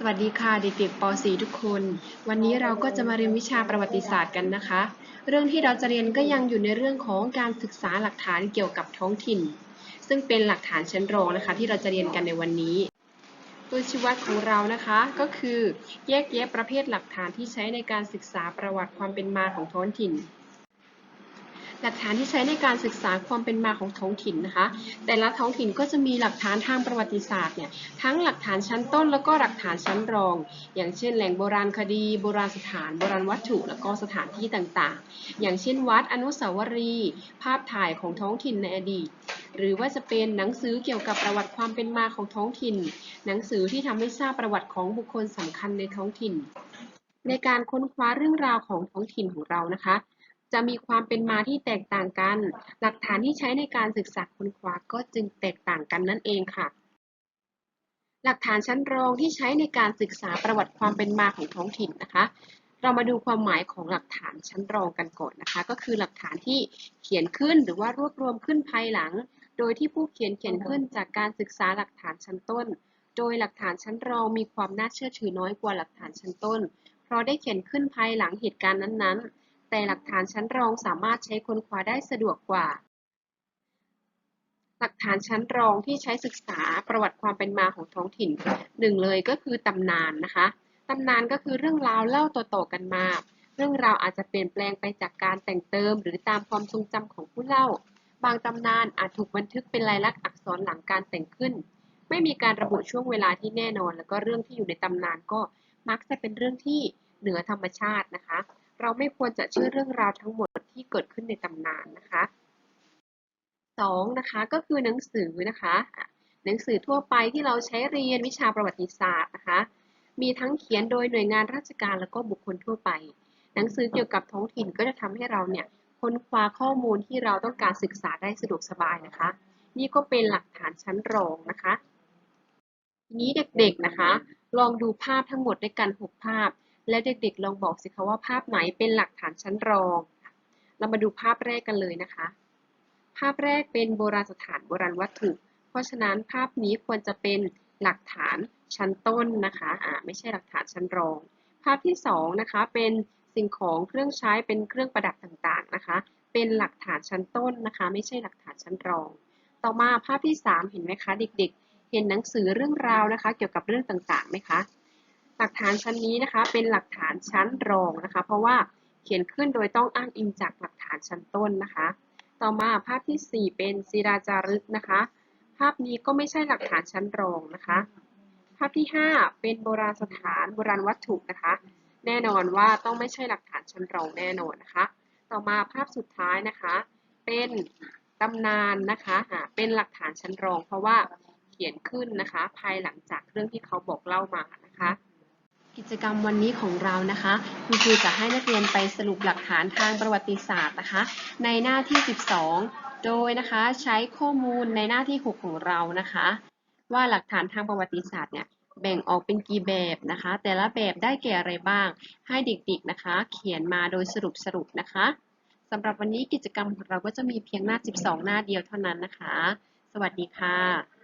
สวัสดีค่ะเด็กๆป .4 ทุกคน วันนี้เราก็จะมาเรียนวิชาประวัติศาสตร์กันนะคะ เรื่องที่เราจะเรียนก็ยังอยู่ในเรื่องของการศึกษาหลักฐานเกี่ยวกับท้องถิ่น ซึ่งเป็นหลักฐานชั้นรองนะคะ ที่เราจะเรียนกันในวันนี้ ตัวชี้วัดของเรานะคะก็คือ แยกแยะประเภทหลักฐานที่ใช้ในการศึกษาประวัติความเป็นมาของท้องถิ่น หลักฐานที่ใช้ในการศึกษาความเป็นมาของท้องถิ่นนะคะ แต่ละท้องถิ่นก็จะมีหลักฐานทางประวัติศาสตร์เนี่ยทั้งหลักฐานชั้นต้นแล้วก็หลักฐานชั้นรอง อย่างเช่น แหล่งโบราณคดี โบราณสถาน โบราณวัตถุ แล้วก็สถานที่ต่างๆ อย่างเช่น วัดอนุสาวรีย์ภาพถ่ายของท้องถิ่นในอดีต หรือว่าจะเป็นหนังสือเกี่ยวกับประวัติความเป็นมาของท้องถิ่น หนังสือที่ทำให้ทราบประวัติของบุคคลสำคัญในท้องถิ่น ในการค้นคว้าเรื่องราวของท้องถิ่นของเรานะคะ จะมีความเป็นมาที่แตกต่างกัน หลักฐานที่ใช้ในการศึกษาค้นคว้าก็จึงแตกต่างกันนั่นเองค่ะ หลักฐานชั้นรองที่ใช้ในการศึกษาประวัติความเป็นมาของท้องถิ่นนะคะ เรามาดูความหมายของหลักฐานชั้นรองกันก่อนนะคะ ก็คือหลักฐานที่เขียนขึ้นหรือว่ารวบรวมขึ้นภายหลัง โดยที่ผู้เขียนเขียนขึ้นจากการศึกษาหลักฐานชั้นต้น โดยหลักฐานชั้นรองมีความน่าเชื่อถือน้อยกว่าหลักฐานชั้นต้น เพราะได้เขียนขึ้นภายหลังเหตุการณ์นั้นๆ แต่หลักฐานชั้นรองสามารถใช้ค้นคว้าได้สะดวกกว่า หลักฐานชั้นรองที่ใช้ศึกษาประวัติความเป็นมาของท้องถิ่นหนึ่งเลยก็คือตำนานนะคะตำนานก็คือเรื่องราวเล่าต่อๆกันมา เรื่องราวอาจจะเปลี่ยนแปลงไปจากการแต่งเติม หรือตามความทรงจำของผู้เล่า บางตำนานอาจถูกบันทึกเป็นลายลักษณ์อักษรหลังการแต่งขึ้น ไม่มีการระบุช่วงเวลาที่แน่นอน แล้วก็เรื่องที่อยู่ในตำนานก็มักจะเป็นเรื่องที่เหนือธรรมชาตินะคะ เราไม่ควรจะเชื่อเรื่องราวทั้งหมดที่เกิดขึ้นในตำนานนะคะสองนะคะก็คือหนังสือนะคะหนังสือทั่วไปที่เราใช้เรียนวิชาประวัติศาสตร์นะคะ มีทั้งเขียนโดยหน่วยงานราชการแล้วก็บุคคลทั่วไป หนังสือเกี่ยวกับท้องถิ่นก็จะทำให้เราเนี่ยค้นคว้าข้อมูลที่เราต้องการศึกษาได้สะดวกสบายนะคะ นี่ก็เป็นหลักฐานชั้นรองนะคะทีนี้เด็กๆนะคะ ลองดูภาพทั้งหมดด้วยกัน6ภาพ และเด็กๆลองบอกสิคะว่าภาพไหนเป็นหลักฐานชั้นรอง เรามาดูภาพแรกกันเลยนะคะ ภาพแรกเป็นโบราณสถานโบราณวัตถุ เพราะฉะนั้นภาพนี้ควรจะเป็นหลักฐานชั้นต้นนะคะอ่าไม่ใช่หลักฐานชั้นรอง ภาพที่สองนะคะเป็นสิ่งของเครื่องใช้เป็นเครื่องประดับต่างๆนะคะ เป็นหลักฐานชั้นต้นนะคะ ไม่ใช่หลักฐานชั้นรอง ต่อมาภาพที่สามเห็นไหมคะ เด็กๆ เห็นหนังสือเรื่องราวนะคะ เกี่ยวกับเรื่องต่างๆไหมคะ หลักฐานชั้นนี้นะคะ เป็นหลักฐานชั้นรองนะคะ เพราะว่าเขียนขึ้นโดยต้องอ้างอิงจากหลักฐานชั้นต้นนะคะ ต่อมาภาพที่ 4 เป็นศิราจารึกนะคะ ภาพนี้ก็ไม่ใช่หลักฐานชั้นรองนะคะ ภาพที่ 5 เป็นโบราณสถานโบราณวัตถุนะคะ แน่นอนว่าต้องไม่ใช่หลักฐานชั้นรองแน่นอนนะคะ ต่อมาภาพสุดท้ายนะคะ เป็นตำนานนะคะเป็นหลักฐานชั้นรอง เพราะว่าเขียนขึ้นนะคะ ภายหลังจากเรื่องที่เขาบอกเล่ามานะ กิจกรรมวันนี้ของเรานะคะคุณครูจะให้นักเรียนไปสรุปหลักฐานทางประวัติศาสตร์นะคะ ในหน้าที่ 12 โดยนะคะใช้ข้อมูลในหน้าที่ 6 ของเรานะคะ ว่าหลักฐานทางประวัติศาสตร์เนี่ยแบ่งออกเป็นกี่แบบนะคะ แต่ละแบบได้แก่อะไรบ้าง ให้เด็กๆนะคะ เขียนมาโดยสรุปสรุปนะคะสำหรับวันนี้กิจกรรมของเราก็จะมีเพียงหน้า 12 หน้าเดียวเท่านั้นนะคะ สวัสดีค่ะ